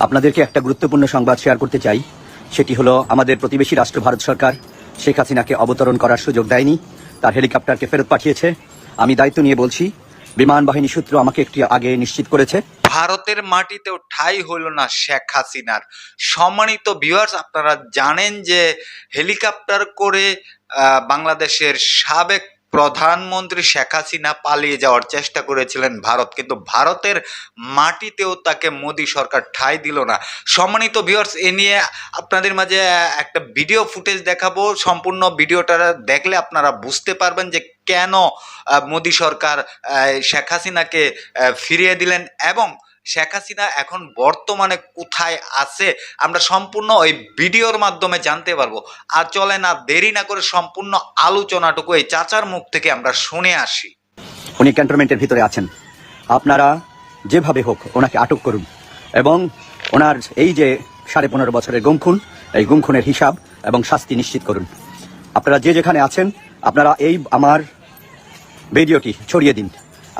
আপনাদেরকে একটা গুরুত্বপূর্ণ সংবাদ শেয়ার করতে চাই। সেটি হলো, আমাদের প্রতিবেশী রাষ্ট্র ভারত সরকার, শেখ হাসিনাকে অবতরণ করার সুযোগ দেয়নি, তার হেলিকপ্টারকে ফেরত পাঠিয়েছে। আমি দায়িত্ব নিয়ে বলছি, বিমান বাহিনী সূত্র আমাকে একটি আগে নিশ্চিত করেছে। ভারতের মাটিতেও ঠাই হইল না শেখ হাসিনার। সম্মানিত ভিউয়ার্স আপনারা জানেন যে হেলিকপ্টার করে বাংলাদেশের সাবেক প্রধানমন্ত্রী শেখ হাসিনা পালিয়ে যাওয়ার চেষ্টা করেছিলেন ভারত, কিন্তু ভারতের মাটিতেও তাকে মোদী সরকার ঠাই দিল না। সম্মানিত ভিউয়ার্স এ নিয়ে আপনাদের মাঝে একটা ভিডিও ফুটেজ দেখাবো। সম্পূর্ণ ভিডিওটা দেখলে আপনারা বুঝতে পারবেন যে কেন মোদী সরকার শেখ হাসিনাকে ফিরিয়ে দিলেন এবং শেখ হাসিনা এখন বর্তমানে কোথায় আছে, আমরা সম্পূর্ণ ওই ভিডিওর মাধ্যমে জানতে পারব। আর চলে না, দেরি না করে সম্পূর্ণ আলোচনাটুকু এই চাচার মুখ থেকে আমরা শুনে আসি। উনি ক্যান্টনমেন্টের ভিতরে আছেন। আপনারা যেভাবে হোক ওনাকে আটক করুন এবং ওনার এই যে সাড়ে পনেরো বছরের গুমখুন, এই গুমখুনের হিসাব এবং শাস্তি নিশ্চিত করুন। আপনারা যে যেখানে আছেন, আপনারা এই আমার ভিডিওটি ছড়িয়ে দিন।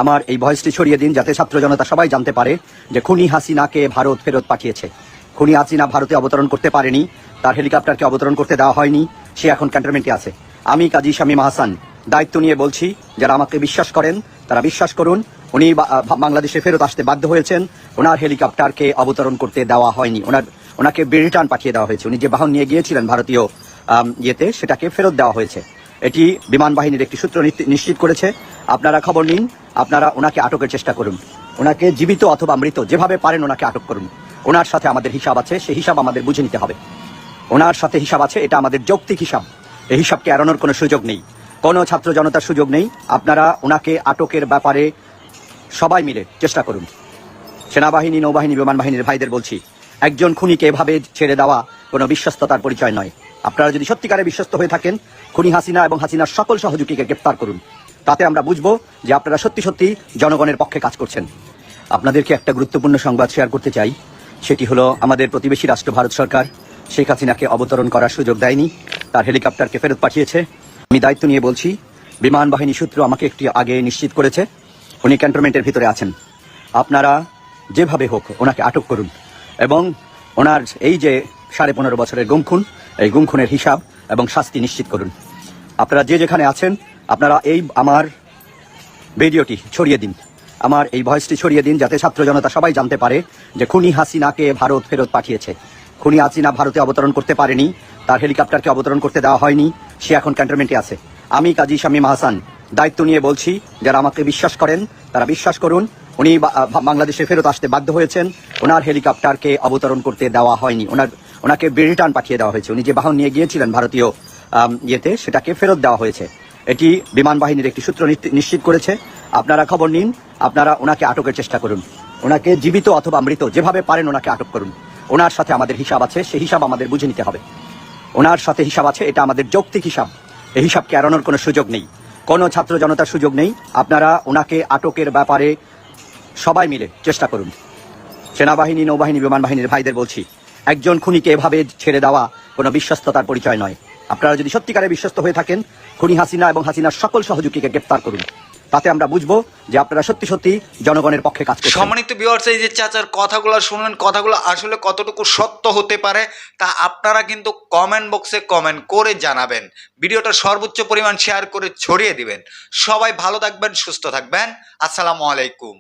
আমার এই ভয়েসটি ছড়িয়ে দিন যাতে ছাত্র জনতা সবাই জানতে পারে যে খুনি হাসিনাকে ভারত ফেরত পাঠিয়েছে। খুনি হাসিনা ভারতে অবতরণ করতে পারেনি, তার হেলিকপ্টারকে অবতরণ করতে দেওয়া হয়নি, সে এখন ক্যান্টনমেন্টে আছে। আমি কাজী শামীম হাসান, দায়িত্ব নিয়ে বলছি, যারা আমাকে বিশ্বাস করেন, তারা বিশ্বাস করুন, উনি বাংলাদেশে ফেরত আসতে বাধ্য হয়েছেন, ওনার হেলিকপ্টারকে অবতরণ করতে দেওয়া হয়নি, ওনার, ওনাকে রিটার্ন পাঠিয়ে দেওয়া হয়েছে। উনি যে বাহন নিয়ে গিয়েছিলেন ভারতীয় ইয়েতে, সেটাকে ফেরত দেওয়া হয়েছে। এটি বিমান বাহিনীর একটি সূত্র নিশ্চিত করেছে। আপনারা খবর নিন, আপনারা ওনাকে আটকের চেষ্টা করুন। ওনাকে জীবিত অথবা মৃত, যেভাবে পারেন ওনাকে আটক করুন। ওনার সাথে আমাদের হিসাব আছে, সেই হিসাব আমাদের বুঝে নিতে হবে। ওনার সাথে হিসাব আছে, এটা আমাদের যৌক্তিক হিসাব। এই হিসাবকে এড়ানোর কোনো সুযোগ নেই। কোনো ছাত্র জনতার সুযোগ নেই। আপনারা ওনাকে আটকের ব্যাপারে সবাই মিলে চেষ্টা করুন। সেনাবাহিনী, নৌবাহিনী, বিমান বাহিনীর ভাইদের বলছি, একজন খুনিকে এভাবে ছেড়ে দেওয়া কোনো বিশ্বস্ততার পরিচয় নয়। আপনারা যদি সত্যিকারে বিশ্বস্ত হয়ে থাকেন, খুনি হাসিনা এবং হাসিনার সকল সহযোগীকে গ্রেপ্তার করুন। তাতে আমরা বুঝব যে আপনারা সত্যি সত্যি জনগণের পক্ষে কাজ করছেন। আপনাদেরকে একটা গুরুত্বপূর্ণ সংবাদ শেয়ার করতে চাই। সেটি হলো আমাদের প্রতিবেশী রাষ্ট্র ভারত সরকার। শেখ হাসিনাকে অবতরণ করার সুযোগ দেয়নি। তার হেলিকপ্টারকে ফেরত পাঠিয়েছে। আমি দায়িত্ব নিয়ে বলছি, বিমান বাহিনী সূত্র আমাকে একটি আগে নিশ্চিত করেছে। উনি ক্যান্টনমেন্টের ভিতরে আছেন। আপনারা যেভাবে হোক ওনাকে আটক করুন। এবং ওনার এই যে সাড়ে পনেরো বছরের গুমখুন, এই গুমখুনের হিসাব এবং শাস্তি নিশ্চিত করুন। আপনারা যে যেখানে আছেন আপনারা এই আমার ভিডিওটি ছড়িয়ে দিন। আমার এই ভয়েসটি ছড়িয়ে দিন যাতে ছাত্র জনতা সবাই জানতে পারে যে খুনি হাসিনাকে ভারত ফেরত পাঠিয়েছে। খুনি হাসিনা ভারতে অবতরণ করতে পারেনি, তার হেলিকপ্টারকে অবতরণ করতে দেওয়া হয়নি, সে এখন ক্যান্টনমেন্টে আছে। আমি কাজী শামীম হাসান, দায়িত্ব নিয়ে বলছি, যারা আমাকে বিশ্বাস করেন, তারা বিশ্বাস করুন, উনি বাংলাদেশে ফেরত আসতে বাধ্য হয়েছেন, ওনার হেলিকপ্টারকে অবতরণ করতে দেওয়া হয়নি, ওনার, ওনাকে রিটার্ন পাঠিয়ে দেওয়া হয়েছে। উনি যে বাহন নিয়ে গিয়েছিলেন ভারতীয় ইয়েতে, সেটাকে ফেরত দেওয়া হয়েছে। এটি বিমান বাহিনীর একটি সূত্র নিশ্চিত- করেছে। আপনারা খবর নিন, আপনারা ওনাকে আটকের চেষ্টা করুন। ওনাকে জীবিত অথবা মৃত যেভাবে পারেন ওনাকে আটক করুন। ওনার সাথে আমাদের হিসাব আছে, সেই হিসাব আমাদের বুঝে নিতে হবে। ওনার সাথে হিসাব আছে, এটা আমাদের যৌক্তিক হিসাব। এই হিসাবকে এড়ানোর কোনো সুযোগ নেই। কোনো ছাত্র জনতার সুযোগ নেই। আপনারা ওনাকে আটকের ব্যাপারে সবাই মিলে চেষ্টা করুন। সেনাবাহিনী, নৌবাহিনী, বিমান বাহিনীর ভাইদের বলছি, একজন খুনিকে এভাবে ছেড়ে দেওয়া কোনো বিশ্বস্ততার পরিচয় নয়। আপনারা যদি সত্যিকারে বিশ্বস্ত হয়ে থাকেন, খুনি হাসিনা এবং হাসিনার সকল সহযোগীকে গ্রেপ্তার করুন। তাতে আমরা বুঝব যে আপনারা সত্যি সত্যি জনগণের পক্ষে কাজ করছেন। সম্মানিত ভিউয়ার্স এই যে চাচার কথাগুলো শুনলেন, কথাগুলো আসলে কতটুকু সত্য হতে পারে, তা আপনারা কিন্তু কমেন্ট বক্সে কমেন্ট করে জানাবেন। ভিডিওটা সর্বোচ্চ পরিমাণ শেয়ার করে ছড়িয়ে দিবেন। সবাই ভালো থাকবেন, সুস্থ থাকবেন। আসসালামু আলাইকুম।